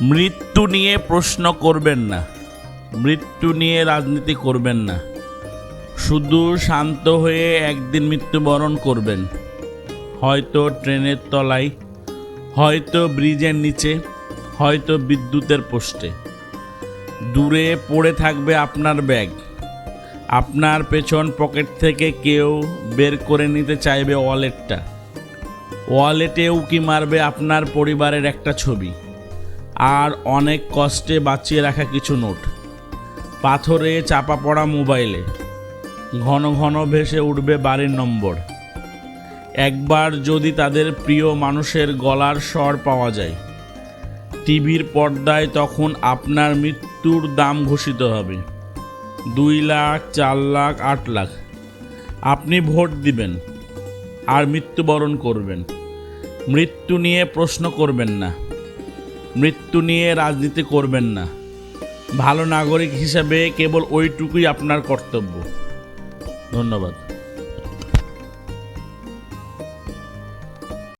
মৃত্যু নিয়ে প্রশ্ন করবেন না। মৃত্যু নিয়ে রাজনীতি করবেন না। শুধু শান্ত হয়ে একদিন মৃত্যুবরণ করবেন। হয়তো ট্রেনের তলায়, হয়তো ব্রিজের নিচে, হয়তো বিদ্যুতের পোস্টে দূরে পড়ে থাকবে আপনার ব্যাগ। আপনার পেছন পকেট থেকে কেউ বের করে নিতে চাইবে ওয়ালেটটা। ওয়ালেটে উকি মারবে আপনার পরিবারের একটা ছবি। আর অনেক কষ্টে বাঁচিয়ে রাখা কিছু নোট। পাথরে চাপা পড়া মোবাইলে। ঘন ঘন ভেসে উঠবে বাড়ির নম্বর। একবার যদি তাদের প্রিয় মানুষের গলার স্বর পাওয়া যায়। টিভির পর্দায় তখন আপনার মৃত্যুর দাম ঘোষিত হবে। দুই লাখ, চার লাখ, আট লাখ। আপনি ভোট দিবেন আর মৃত্যুবরণ করবেন। মৃত্যু নিয়ে প্রশ্ন করবেন না। মৃত্যু নিয়ে রাজনীতি করবেন না। ভালো নাগরিক হিসাবে কেবল ওইটুকুই আপনার কর্তব্য। ধন্যবাদ।